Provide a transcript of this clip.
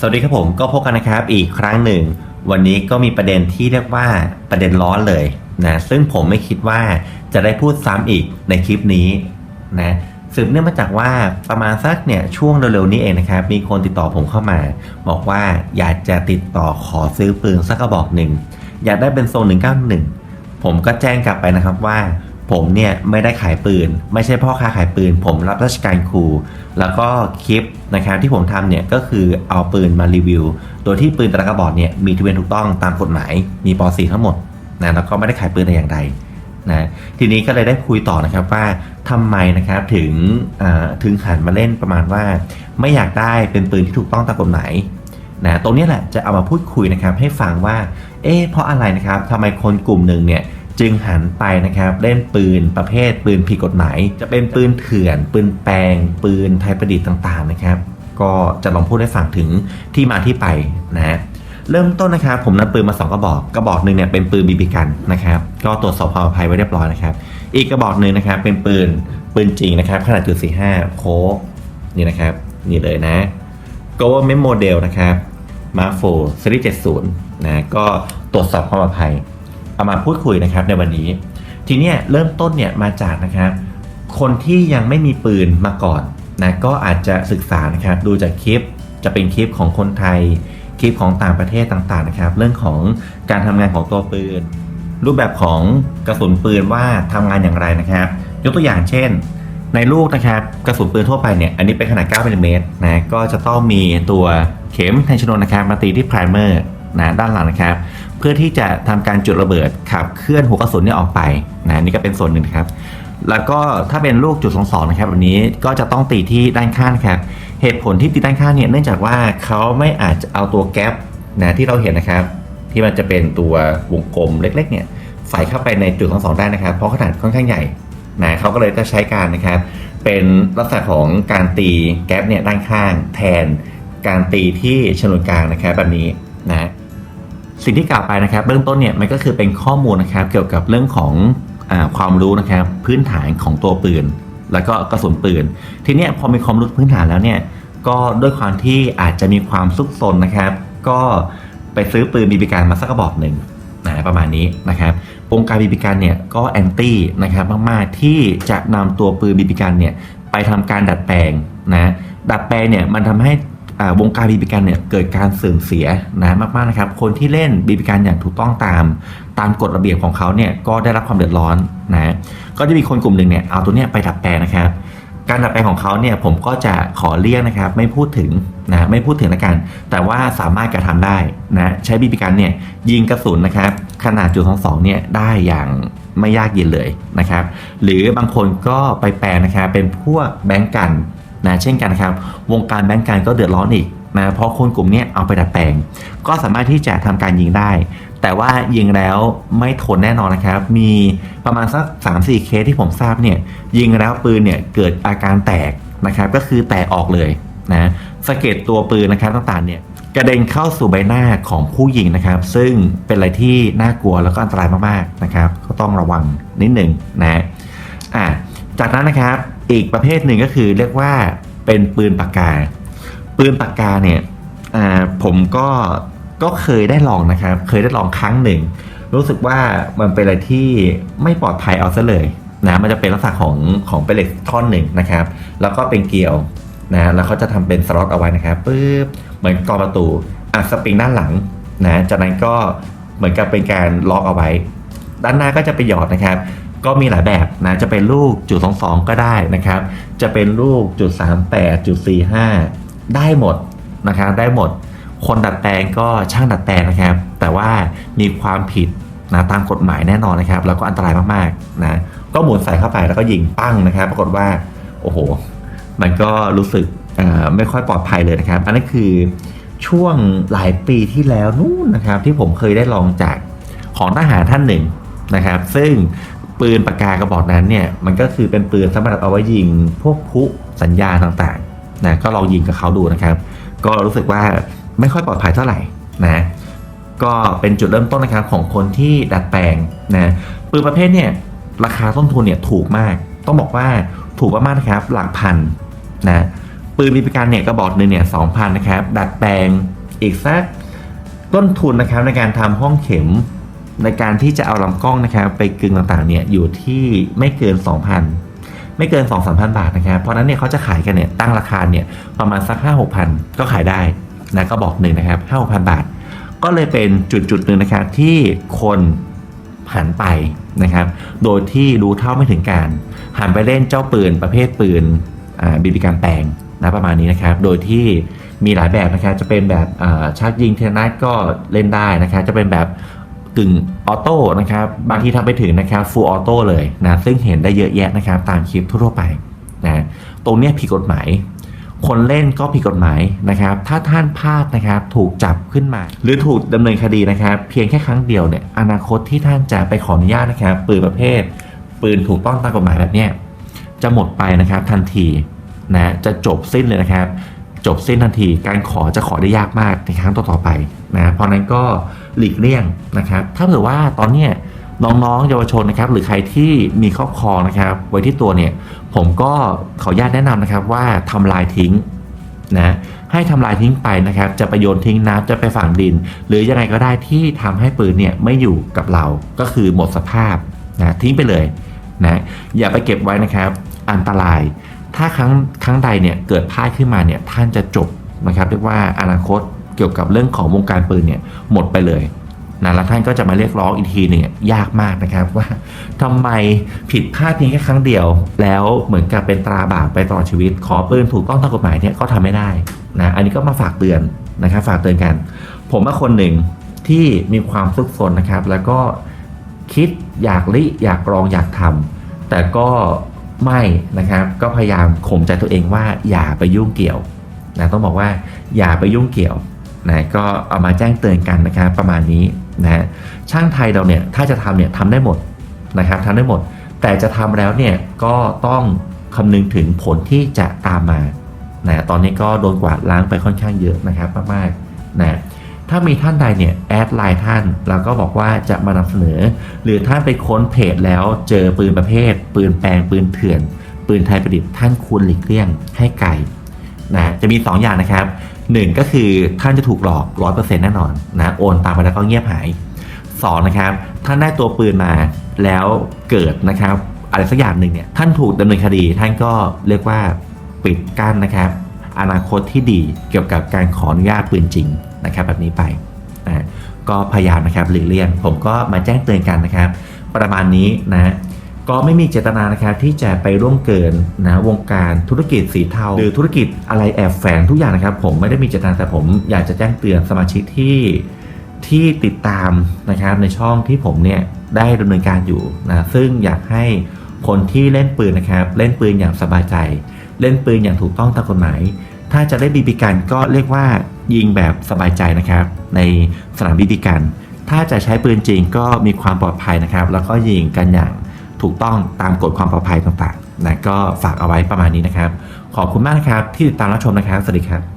สวัสดีครับผมก็พบกันนะครับอีกครั้งหนึ่ง วันนี้ก็มีประเด็นที่เรียกว่าประเด็นร้อนเลยนะซึ่งผมไม่คิดว่าจะได้พูดซ้ำอีกในคลิปนี้นะสืบเนื่องมาจากว่าประมาณสักเนี่ยช่วงเร็วๆนี้เองนะครับ มีคนติดต่อผมเข้ามา บอกว่าอยากจะติดต่อขอซื้อปืนสักกระบอกหนึ่งอยากได้เป็นโซน191 ผมก็แจ้งกลับไปนะครับว่า ผมเนี่ยไม่ได้ขายปืน ไม่ใช่พ่อค้าขายปืน ผมรับราชการครู แล้วก็คลิปนะครับที่ผมทำเนี่ยก็คือเอาปืนมารีวิว โดยที่ปืนแต่ละกระบอกเนี่ยมีทะเบียนถูกต้องตามกฎหมาย มีป .4 ทั้งหมดนะแล้วก็ไม่ได้ขายปืนแต่อย่างใดนะทีนี้ก็เลยได้คุยต่อนะครับว่าทำไมนะครับถึงถึงหันมาเล่นประมาณว่า ไม่อยากได้เป็นปืนที่ถูกต้องตามกฎหมายนะตรงนี้แหละจะเอามาพูดคุยนะครับให้ฟังว่าเอ๊ะเพราะอะไรนะครับทำไมคนกลุ่มหนึ่งเนี่ย จึงหันไปนะครับเล่นปืนประเภทปืนผิดกฎหมาย จะเป็นปืนเถื่อน ปืนแปลง ปืนไทยประดิษฐ์ต่างๆนะครับก็จะลองพูดให้ฟังถึงที่มาที่ไปนะฮะเริ่มต้นนะครับผมนำปืนมา 2 กระบอก กระบอกหนึ่งเนี่ยเป็นปืนบีบีกันนะครับก็ตรวจสอบความปลอดภัยไว้เรียบร้อยนะครับ อีกกระบอกหนึ่งนะครับเป็นปืนปืนจริงนะครับขนาดจุด45โค้กนี่นะครับนี่เลยนะ government model นะครับมาโฟซีรีส์70นะก็ตรวจสอบความปลอดภัย เอามาพูดคุยนะครับในวันนี้ ทีเนี้ยเริ่มต้นเนี่ยมาจากนะครับคนที่ยังไม่มีปืนมาก่อนนะก็อาจจะศึกษานะครับดูจากคลิปจะเป็นคลิปของคนไทย คลิปของต่างประเทศต่างๆนะครับ เรื่องของการทำงานของตัวปืน รูปแบบของกระสุนปืนว่าทำงานอย่างไรนะครับ ยกตัวอย่างเช่น ในลูกนะครับกระสุนปืนทั่วไปเนี่ยอันนี้เป็นขนาด9มิลลิเมตรนะก็จะต้องมีตัวเข็มแทนชนวนนะครับมาตีที่ไพรเมอร์ นะด้านหลังนะครับ เพื่อที่จะทำการจุดระเบิดขับเคลื่อนหัวกระสุนนี่ออกไปนะนี่ก็เป็นส่วนหนึ่งครับแล้วก็ถ้าเป็นลูกจุดสองสองนะครับแบบนี้ก็จะต้องตีที่ด้านข้างครับเหตุผลที่ตีด้านข้างเนี่ยเนื่องจากว่าเขาไม่อาจจะเอาตัวแก๊ปนะที่เราเห็นนะครับ ที่มันจะเป็นตัววงกลมเล็กๆเนี่ยใส่เข้าไปในจุดสองสองได้นะครับ เพราะขนาดค่อนข้างใหญ่นะเขาก็เลยจะใช้การนะครับ เป็นลักษณะของการตีแก๊ปเนี่ยด้านข้าง แทนการตีที่ชนวนกลางนะครับแบบนี้นะ สิ่งที่กล่าวไปนะครับเบื้องต้นเนี่ยมันก็คือเป็นข้อมูลนะครับเกี่ยวกับเรื่องของอความรู้นะครับพื้นฐานของตัวปืน แล้วก็กระสุนปืน ทีเนี้ยพอมีความรู้พื้นฐานแล้วเนี่ยก็ด้วยความที่อาจจะมีความซุกซนนะครับ ก็ไปซื้อปืนบีบีการมาสักกระบอกหนึ่งนะประมาณนี้นะครับวงค์การบีบีการเนี่ยก็แอนตี้นะครับมากๆที่จะนำตัวปืนบีบีการเนี่ยไปทำการดัดแปลงนะดัดแปลงเนี่ยมันทำให้ วงการบีบีกันเนี่ยเกิดการเสื่อมเสียนะมากๆนะครับ คนที่เล่นบีบีกันอย่างถูกต้องตาม ตามกฎระเบียบของเขาเนี่ยก็ได้รับความเดือดร้อนนะก็จะมีคนกลุ่มหนึ่งเนี่ยเอาตัวเนี้ยไปดัดแปลงนะครับการดัดแปลงของเขาเนี่ยผมก็จะขอเลี่ยงนะครับ ไม่พูดถึงนะไม่พูดถึงละกัน แต่ว่าสามารถกระทำได้นะใช้บีบีกันเนี่ยยิงกระสุนนะครับ ขนาดจุดสองสองเนี่ยได้อย่างไม่ยากเย็นเลยนะครับ หรือบางคนก็ไปแปลนะครับเป็นพวกแบงก์กัน นะเช่นกันครับ วงการแบงก์การก็เดือดร้อนอีกนะเพราะคนกลุ่มนี้เอาไปดัดแปลง ก็สามารถที่จะทำการยิงได้ แต่ว่ายิงแล้วไม่ทนแน่นอนนะครับ มีประมาณสัก3-4เคสที่ผมทราบเนี่ยยิงแล้วปืนเนี่ยเกิดอาการแตกนะครับก็คือแตกออกเลยนะสะเก็ดตัวปืนนะครับต่างๆเนี่ยกระเด็นเข้าสู่ใบหน้าของผู้ยิงนะครับ ซึ่งเป็นอะไรที่น่ากลัวแล้วก็อันตรายมากๆนะครับ ก็ต้องระวังนิดหนึ่งนะอะจากนั้นนะครับ อีกประเภทหนึ่งก็คือเรียกว่าเป็นปืนปากกา ปืนปากกาเนี่ยผมก็ก็เคยได้ลองนะครับ เคยได้ลองครั้งหนึ่ง รู้สึกว่ามันเป็นอะไรที่ไม่ปลอดภัยเอาซะเลยนะมันจะเป็นลักษณะของของเป็นเหล็กท่อนหนึ่งนะครับ แล้วก็เป็นเกลียวนะแล้วเขาจะทำเป็นสล็อตเอาไว้นะครับปึ๊บเหมือนกรอประตูอัดสปริงด้านหลังนะจากนั้นก็เหมือนกับเป็นการล็อกเอาไว้ ด้านหน้าก็จะไปหยอดนะครับ ก็มีหลายแบบนะจะเป็นลูกจุด22 ก็ได้นะครับ จะเป็นลูกจุด38จุด45 ได้หมดนะครับได้หมด คนดัดแปลงก็ช่างดัดแปลงนะครับ แต่ว่ามีความผิดนะตามกฎหมายแน่นอนนะครับ แล้วก็อันตรายมากๆนะก็หมุนใส่เข้าไปแล้วก็ยิงปั้งนะครับ ปรากฏว่าโอ้โห มันก็รู้สึกไม่ค่อยปลอดภัยเลยนะครับ อันนั้นคือช่วงหลายปีที่แล้วนู่นนะครับ ที่ผมเคยได้ลองจากของทหารท่านหนึ่งนะครับ ซึ่ง ปืนปากกากระบอกนั้นเนี่ยมันก็คือเป็นปืนสำหรับเอาไว้ยิงพวกพุสัญญาณต่างๆนะก็ลองยิงกับเขาดูนะครับ ก็รู้สึกว่าไม่ค่อยปลอดภัยเท่าไหร่นะก็เป็นจุดเริ่มต้นนะครับของคนที่ดัดแปลงนะปืนประเภทเนี่ยราคาต้นทุนเนี่ยถูกมาก ต้องบอกว่าถูกมากๆนะครับหลักพันนะปืนบีบีกันเนี่ยกระบอกหนึ่งเนี่ยสองพันนะครับดัดแปลงอีกสักต้นทุนนะครับในการทำห้องเข็ม ในการที่จะเอาลำกล้องนะครับไปกึงต่างๆเนี่ยอยู่ที่ไม่เกิน 2,000 ไม่เกิน 2 3 0 0 0 บาทนะครับ เพราะนั้นเนี่ยเขาจะขายกันเนี่ยตั้งราคาเนี่ยประมาณสัก 5 6 0 0ก็ขายได้นะก็บอกหนึ่งนะครับ 5 6 0 0 บาท ก็เลยเป็นจุดจุดหนึ่งนะครับที่คนหันไปนะครับ โดยที่รู้เท่าไม่ถึงการ หันไปเล่นเจ้าปืนประเภทปืนบีบีการแปลงนะประมาณนี้นะครับ โดยที่มีหลายแบบนะครับ จะเป็นแบบชักยิงเทนัสก็เล่นได้นะครับ จะเป็นแบบ กึ่งออโต้นะครับบางทีทำไปถึงนะครับฟูลออโต้เลยนะซึ่งเห็นได้เยอะแยะนะครับตามคลิปทั่วๆไปนะตรงนี้ผิดกฎหมาย คนเล่นก็ผิดกฎหมายนะครับ ถ้าท่านพลาดนะครับถูกจับขึ้นมา หรือถูกดำเนินคดีนะครับ เพียงแค่ครั้งเดียวเนี่ยอนาคตที่ท่านจะไปขออนุญาตนะครับปืนประเภท ปืนถูกต้องตามกฎหมายแบบเนี้ยจะหมดไปนะครับทันทีนะจะจบสิ้นเลยนะครับ จบสิ้นทันทีการขอจะขอได้ยากมากในครั้งต่อๆไปนะเพราะนั้นก็ หลีกเลี่ยงนะครับ ถ้าเผื่อว่าตอนเนี้ยน้องๆเยาวชนนะครับ หรือใครที่มีครอบครองนะครับ ไว้ที่ตัวเนี่ย ผมก็ขออนุญาตแนะนำนะครับว่าทำลายทิ้งนะให้ทำลายทิ้งไปนะครับ จะไปโยนทิ้งน้ำจะไปฝังดิน หรือยังไงก็ได้ที่ทำให้ปืนเนี่ยไม่อยู่กับเราก็คือหมดสภาพนะทิ้งไปเลยนะอย่าไปเก็บไว้นะครับ อันตราย ถ้าครั้งครั้งใดเนี่ยเกิดพลาดขึ้นมาเนี่ยท่านจะจบนะครับเรียกว่าอนาคต เกี่ยวกับเรื่องของวงการปืนเนี่ยหมดไปเลยนะแล้วท่านก็จะมาเรียกร้องอีกทีเนี่ยยากมากนะครับว่าทำไมผิดพลาดเพียงแค่ครั้งเดียว แล้วเหมือนกับเป็นตราบาปไปตลอดชีวิต ขอปืนถูกต้องตามกฎหมายเนี่ยก็ทำไม่ได้นะอันนี้ก็มาฝากเตือนนะครับฝากเตือนกัน ผมว่าคนหนึ่งที่มีความฝึกฝนนะครับ แล้วก็คิดอยากลิอยากลองอยากทำแต่ก็ไม่นะครับก็พยายามข่มใจตัวเองว่าอย่าไปยุ่งเกี่ยวนะต้องบอกว่าอย่าไปยุ่งเกี่ยว นะก็เอามาแจ้งเตือนกันนะครับประมาณนี้นะช่างไทยเราเนี่ยถ้าจะทำเนี่ยทำได้หมดนะครับทำได้หมด แต่จะทำแล้วเนี่ยก็ต้องคำนึงถึงผลที่จะตามมานะตอนนี้ก็โดนกวาดล้างไปค่อนข้างเยอะนะครับมากๆนะถ้ามีท่านใดเนี่ยแอดไลน์ท่านแล้วก็บอกว่าจะมานำเสนอ หรือท่านไปค้นเพจแล้วเจอปืนประเภท ปืนแปลงปืนเถื่อน ปืนไทยประดิษฐ์ท่านควรหลีกเลี่ยงให้ไกลนะจะมี 2 อย่างนะครับ 1ก็คือท่านจะถูกหลอก100%แน่นอนนะโอนตามไปแล้วก็เงียบหาย2นะครับท่านได้ตัวปืนมาแล้วเกิดนะครับอะไรสักอย่างหนึ่งเนี่ยท่านถูกดำเนินคดีท่านก็เรียกว่าปิดกั้นนะครับ อนาคตที่ดีเกี่ยวกับการขออนุญาตปืนจริงนะครับ แบบนี้ไปนะก็พยายามนะครับหลีกเลี่ยงผมก็มาแจ้งเตือนกันนะครับ ประมาณนี้นะ ก็ไม่มีเจตนานะครับที่จะไปร่วมเกินนะวงการธุรกิจสีเทาหรือธุรกิจอะไรแอบแฝงทุกอย่างนะครับ ผมไม่ได้มีเจตนาแต่ผมอยากจะแจ้งเตือนสมาชิกที่ที่ติดตามนะครับในช่องที่ผมเนี่ยได้ดำเนินการอยู่นะซึ่งอยากให้คนที่เล่นปืนนะครับ เล่นปืนอย่างสบายใจ เล่นปืนอย่างถูกต้องตามกฎหมาย ถ้าจะได้บีบีกันก็เรียกว่ายิงแบบสบายใจนะครับ ในสนามบีบีกัน ถ้าจะใช้ปืนจริงก็มีความปลอดภัยนะครับ แล้วก็ยิงกันอย่าง ถูกต้องตามกฎความปลอดภัยต่างๆนะก็ฝากเอาไว้ประมาณนี้นะครับ ขอบคุณมากนะครับที่ติดตามรับชมนะครับ สวัสดีครับ